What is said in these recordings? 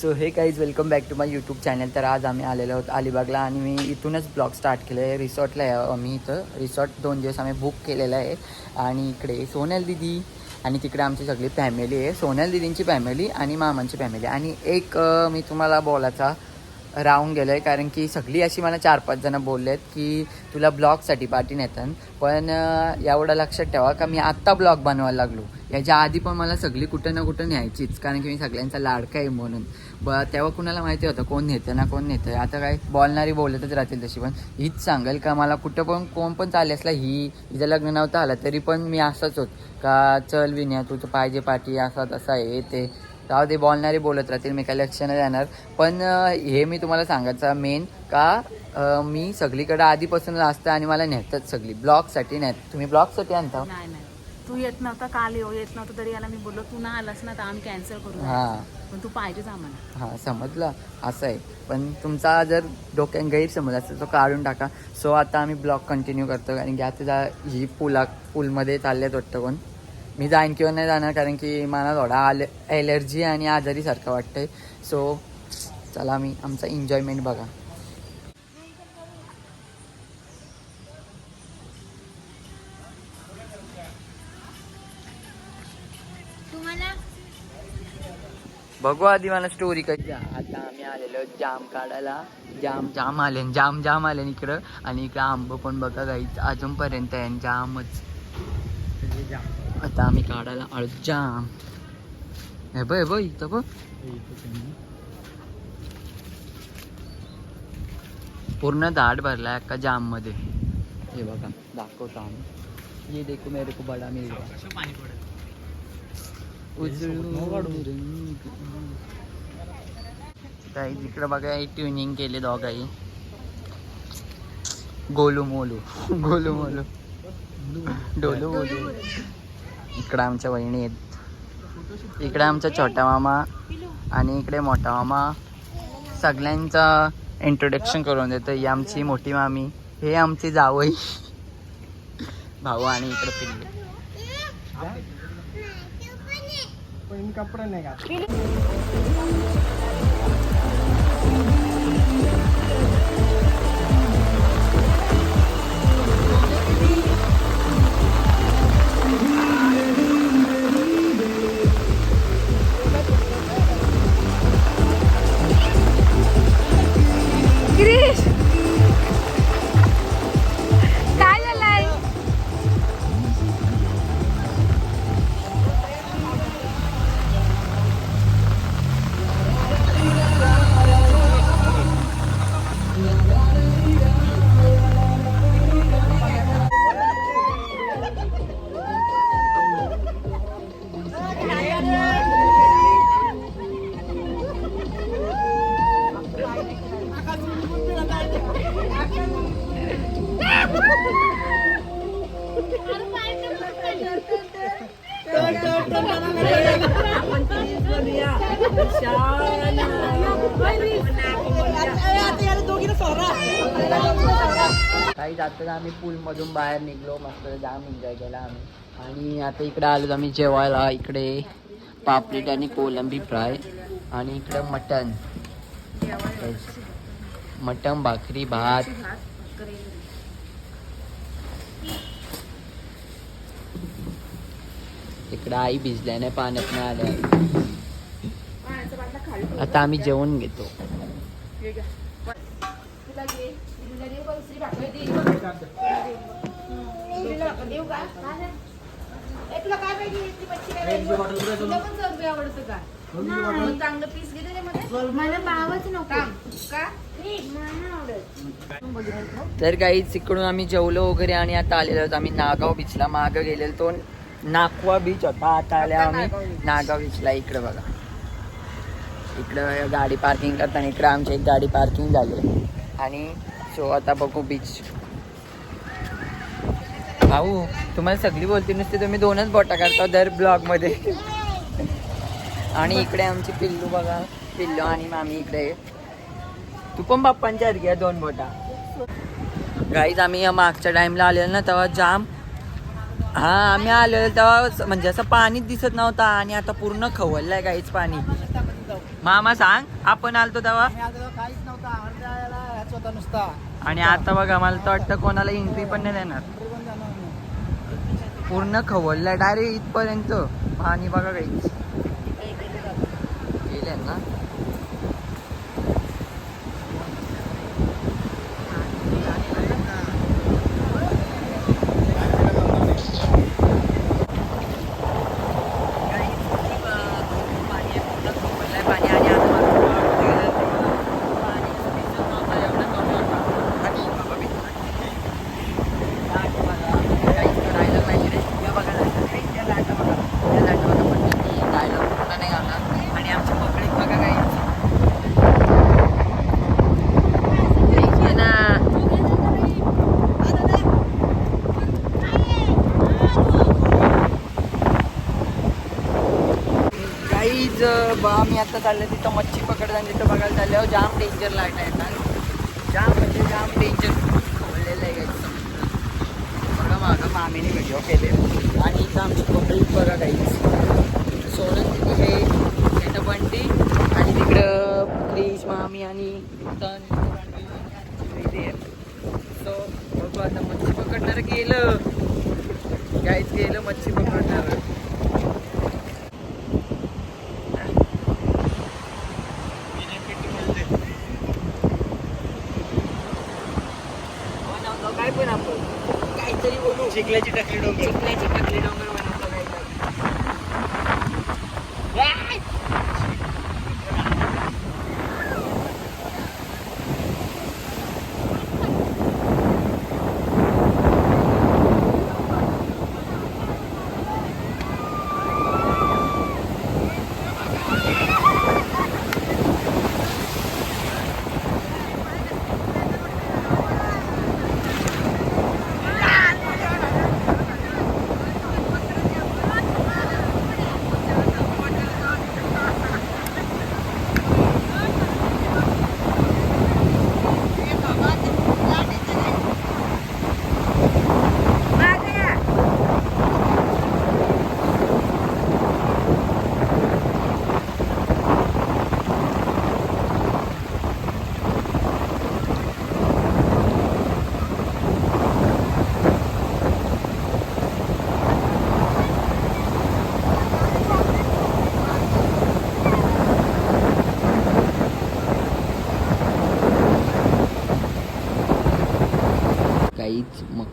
So हे काहीच welcome back to my YouTube channel तर आज आम्ही आलेलो आहोत अलिबागला आणि मी इथूनच ब्लॉग स्टार्ट केलं आहे रिसॉर्टला आहे आम्ही इथं. रिसॉर्ट दोन दिवस आम्ही बुक केलेलं आहे. आणि इकडे सोनल दिदी आणि तिकडे आमची सगळी फॅमिली आहे. सोनल दिदींची फॅमिली आणि मामांची फॅमिली आणि एक मी तुम्हाला बोलायचा राहून गेलो आहे कारण की सगळी अशी मला चार पाच जणं बोलले आहेत की तुला ब्लॉगसाठी पाठी नेतात पण एवढं लक्षात ठेवा का मी आत्ता ब्लॉग बनवायला लागलो. याच्या आधी पण मला सगळी कुठं ना कुठं न्यायचीच कारण की मी सगळ्यांचा लाडका आहे म्हणून. ब तेव्हा कुणाला माहिती होतं कोण नेतं ना कोण नेतं आता काय बोलणारी बोलतच राहतील तशी पण हीच सांगेल का मला कुठं पण कोण पण चालले असला ही हिचं लग्न नव्हतं आलं तरी पण मी असंच होत. का चल विन्या तुझं पाहिजे पाठी असा तसा हे ते जाऊ ते बोलणारे बोलत राहतील मी काही लक्ष नाही देणार पण हे मी तुम्हाला सांगायचं मेन का मी सगळीकडे आधीपासूनच असतं आणि मला नेतात सगळी. ब्लॉगसाठी नेत. तुम्ही ब्लॉगसाठी आणता? तू येत नव्हता काल येऊ येत नव्हता तरी याला मी बोललो तू ना आलास ना तर आम्ही कॅन्सल करू. हां. पण तू पाहिजेच आम्हाला. हां समजलं. असं आहे. पण तुमचा जर डोक्यात गैरसमज असेल तो काढून टाका. सो आता आम्ही ब्लॉग कंटिन्यू करतो कारण की आता ही पुला पूलमध्ये चाललेत वाटतं कोण? मी जाईन किंवा नाही जाणार कारण की मला थोडा आल ॲलर्जी आणि आजारीसारखं वाटतंय. सो चला मी आमचा एन्जॉयमेंट बघा. बघू आधी मला स्टोरी कशी. आता आम्ही आलेलो जाम काढायला. जाम जाम आले जाम जाम आले इकडं. आणि इकडं आंब पण बघा गाईच अजूनपर्यंत आहे जामच. आता आम्ही काढायला आलो जाम हे बघ हे बघ इथं बघ. पूर्ण झाड भरलाय अख्खा जाममध्ये हे बघा दाखवतो आम्ही. ये देखो मेरे को बडा मिल गया काही तिकडे बघा ट्युनिंग केले दोघाही. गोलू मोलू. गोलू मोलू. डोलू बोलू इकडं आमच्या वहिणी आहेत. इकडे आमचा छोटा मामा आणि इकडे मोठा मामा. सगळ्यांचा इंट्रोडक्शन करून देतो ही आमची मोठी मामी. हे आमची जावई. भाऊ आणि इकडे पिल्लू. क्रिश आम्ही पूलमधून बाहेर निघलो मस्त जाम एन्जॉय केला आम्ही. आणि आता इकडे आलो आम्ही जेवायला इकडे पापलेट आणि कोलंबी फ्राय आणि इकडे मटन मटन भाकरी भात. इकडे आई भिजल्याने पाण्यात नाही आल्या. आता आम्ही जेवण घेतो. मला मावच नको तर काही तिकडून आम्ही जेवलो वगैरे आणि आता आलेलो आहोत आम्ही नागाव बीचला मागं गेलेलो तो नाकवा बीच होता आता आले आम्ही नागाव बीचला इकडे बघा. इकडं गाडी पार्किंग करताना इकडं आमची एक गाडी पार्किंग झाली. आणि सो आता बघू बीच भाऊ तुम्हाला सगळी बोलती नुसते तुम्ही दोनच बोटा करता दर ब्लॉगमध्ये. आणि इकडे आमची पिल्लू बघा पिल्लू आणि मामी इकडे. तू पण बाप्पांच्या घ्या दोन बोटा. गाईज आम्ही या मागच्या टाइमला आलेलो ना तेव्हा जाम हा आम्ही आलेलो तेव्हा म्हणजे असं पाणीच दिसत नव्हता आणि आता पूर्ण खवललंय गाईच पाणी. मामा सांग आपण आलतो तेव्हा? नुसता. आणि आता बघा मला तर वाटतं कोणाला एंट्री पण नाही देणार. पूर्ण खवललाय डायरेक्ट इथपर्यंत. आणि बघा काहीच गेले ना पाणी आणि आता आणि आमची पब्लिक बघा काही ना गाईज बा मी आता चाललं तिथं मच्छी पकडताना तिथं बघायला चालल्यावर जाम डेंजर लाइट आहेत जाम म्हणजे जाम डेंजर बोललेलं आहे गाईज बघा माझं मामीने व्हिडिओ केले आणि इथं आमची पब्लिक बघा गाईज सोनं तिथे हे इथं बंटी आणि तिकडं प्लीज मामी आणि तन सो बघू आता मच्छी पकडणार गेलं. गाईज गेलं मच्छी पकडणार बनवतो काय पण आपण काहीतरी बोलू चिखल्याची टाकली डोंगर. चिखल्याची टकली डोंगर बनवतो काहीतरी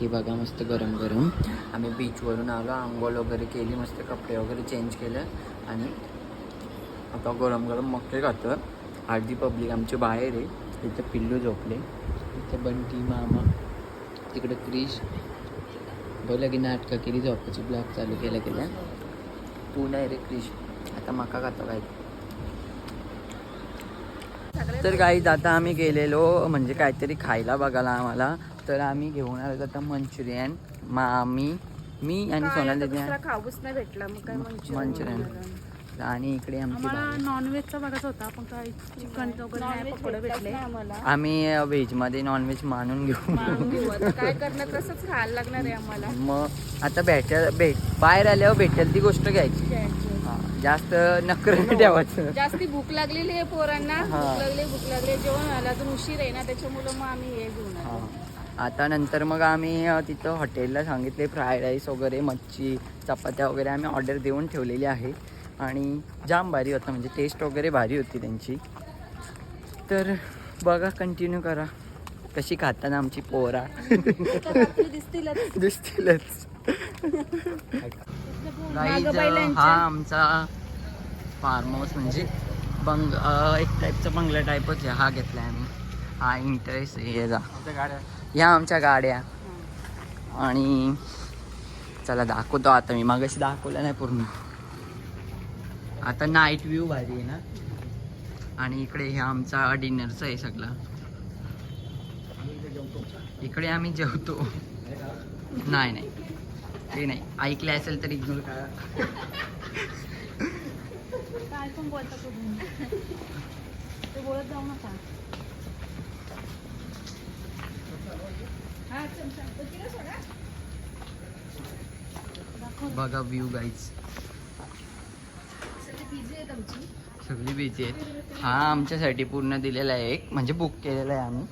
की बघा मस्त गरम गरम. आम्ही बीचवरून आलो आंघोळ वगैरे केली मस्त कपडे वगैरे चेंज केलं आणि आता गरम गरम मक्के खातं अर्धी पब्लिक आमची बाहेर आहे. तिथं पिल्लू झोपले. तिथं बंटी मामा तिकडं क्रिश. बोला की नाटकं केली झोपाची ब्लॉग चालू केल्या गेल्या तू नाही रे क्रिश. आता मका खातो काय तर काही आता आम्ही गेलेलो म्हणजे काहीतरी खायला बघायला आम्हाला. तर आम्ही घेऊन आलो आता मंचुरियन मामी मी आणि सोनाली खाऊच नाही भेटला मग काय मंचुरियन आणि इकडे आमची आम्हाला भाजी. नॉनव्हेजचा बघायचा होता पण काय चिकन वगैरे नाही पकोडे भेटले. आम्ही व्हेजमध्ये नॉनव्हेज मानून घेऊ. काय करणार तसंच खायला लागणार आहे आम्हाला. मग आता भेटेल भेट बाहेर आल्यावर भेटेल ती गोष्ट घ्यायची. हा, जास्त नकर नाही ठेवायचं. जास्ती भूक लागलेली आहे पोरांना. हा. भूक लागली भूक लागली जेवण व्हायला अजून उशीर आहे ना त्याच्यामुळे मग आम्ही हे घेऊन आलो. हा. आता नंतर मग आम्ही तिथं हॉटेलला सांगितले फ्राईड राईस वगैरे मच्छी चपात्या वगैरे आम्ही ऑर्डर देऊन ठेवलेली आहे. आणि जाम भारी होता म्हणजे टेस्ट वगैरे भारी होती त्यांची. तर बघा कंटिन्यू करा. कशी खाताना आमची पोरा. दिसतीलच. हा आमचा फार्म हाऊस म्हणजे बंग एक टाईपचा बंगला टाईपच आहे. हा घेतला आम्ही. हा इंटरेस्ट आहे ह्या आमच्या गाड्या. आणि चला दाखवतो आता मी. मागाशी दाखवलं नाही पूर्ण. आता नाईट व्ह्यू भारी आहे ना? आणि इकडे हे आमचा डिनरचं आहे सगळं. इकडे आम्ही जेवतो. नाही नाही. ते नाही. ऐकले असेल तर इग्नोर करा. बोलत जाऊ नका हा, चमचा. तो तिला सोडा. दाखव. बघा व्ह्यू गाईज सगळी बिझी आहेत. हा आमच्यासाठी पूर्ण दिलेला आहे एक. म्हणजे बुक केलेला आहे आम्ही.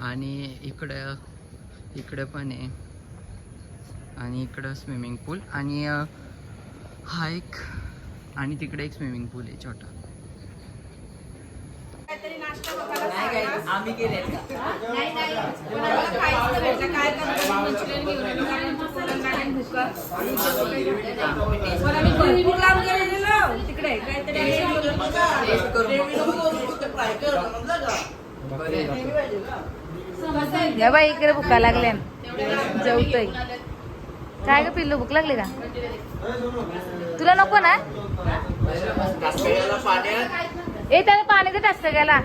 आणि इकडं इकडं पण आहे. आणि इकडं स्विमिंग पूल आणि हा एक आणि तिकडे एक स्विमिंग पूल आहे छोटा. आम्ही केले या बाई इकडे भुका लागल्या. जेवतोय. काय ग पिल्लू भूक लागली का? तुला नको ना? ए त्याला पाणी तर टाकतं गेला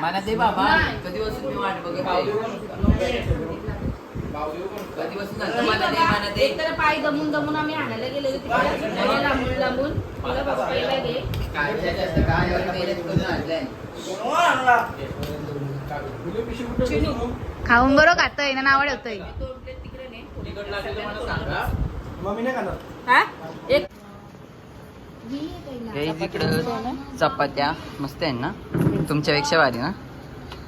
मला दे बाबा कधी बसून मी वाट बघत आहे. कधी बसून झालं मला दे मला दे तर पाय दमून दमून आम्ही आणायला गेलेलो तिकडे लांबून लांबून तुला बाबा पहिला घे काय जास्त काय एवढं मेहनत करून आणलंय खाऊन बरोबर खातोय ना. नाव ठेवतोय मम्मी नाही खाणार हे? इकडं चपात्या. मस्त आहे ना? तुमच्यापेक्षा भारी ना?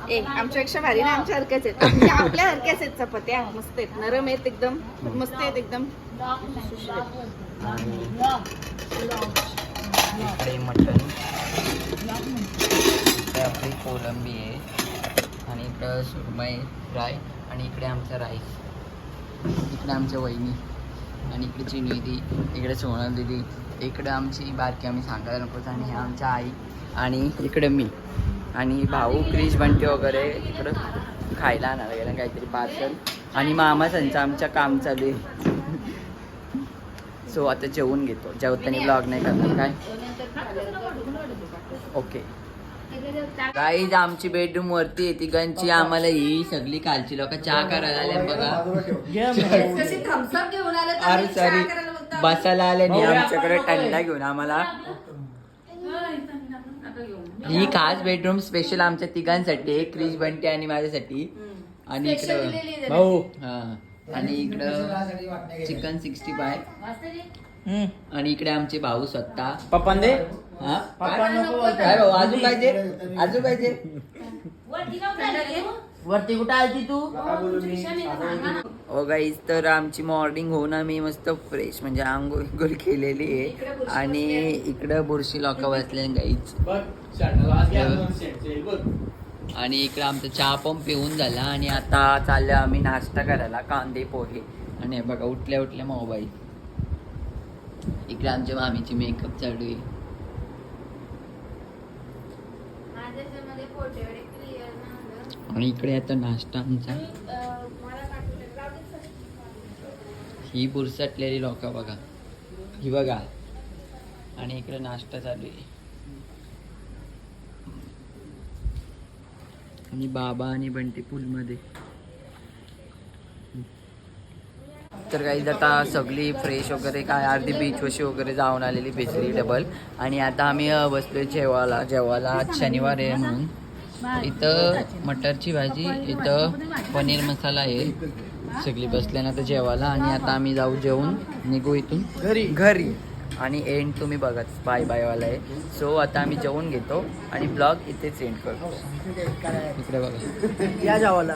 ए आमच्यापेक्षा भारी ना आमच्या हरक्याच आहेत. म्हणजे आपल्या हरक्याच आहेत चपात्या. मस्त आहेत. नरम आहेत एकदम. मस्त आहेत एकदम. इकडे मटन इकडे आपली कोलंबी आहे. आणि इकडं सुरमई फ्राय आणि इकडे आमचा राईस. इकडे आमच्या वहिनी. आणि इकडे चिनी दी इकडे सोनल दिदी इकडे आमची बारकी आम्ही सांगायला नकोच आणि आमच्या आई आणि इकडे मी. आणि भाऊ क्रिश बंटी वगैरे इकडं खायला आणायला गेलं काहीतरी पार्सल. आणि मामा संचा आमच्या काम चालू सो आता जेवून घेतो. जेवताना ब्लॉग नाही करणार काय? ओके गाईज आमची बेडरूम वरती आहे. तिघांची आम्हाला ही सगळी कालची लोक चहा करायला आले बघा अरे सॉरी बसायला आले नाही आमच्याकडे टंडा घेऊन आम्हाला. ही खास बेडरूम स्पेशल आमच्या तिघांसाठी आहे. क्रिश बंटी आणि माझ्यासाठी. आणि इकडं भाऊ. हा. आणि इकडं चिकन सिक्स्टी फाय आणि इकडे आमचे भाऊ स्वतः. पप्पा हा काय भाऊ अजून काय ते अजून काय ते वरती कुठं आलती तू? ओ गाईज तर आमची मॉर्निंग होऊन आम्ही मस्त फ्रेश म्हणजे आंघोळ केलेली आहे. आणि इकडं बुरशी लोक बसले गाईज आणि इकडं आमचा चहा पण पिऊन झाला आणि आता चाललो आम्ही नाश्ता करायला कांदे पोहे. आणि हे बघा उठल्या उठल्या मोबाईल इकडे आमच्या मामीची मेकअप चालू आहे. आणि इकडे आता नाश्ता आमचा? ही बुरसटलेली लोक बघा. ही बघा. आणि इकडे नाश्ता चालू आहे. आणि बाबा आणि बंटी पूलमध्ये तर काही आता सगळी फ्रेश वगैरे काय अर्धी बीच वशी वगैरे जाऊन आलेली बेसरी डबल आणि आता आम्ही अ, बसलोय जेवायला जेवायला आज शनिवार आहे म्हणून. इथं मटरची भाजी इथं पनीर मसाला आहे. सगळी बसले ना तर जेवायला आणि आता आम्ही जाऊ जेवून. निघू इथून. घरी. घरी. आणि एंड तुम्ही बघा बाय बायवाला आहे. सो आता आम्ही जेवून घेतो आणि ब्लॉग इथेच एंड करतो. इकडे बघा. या जावाला.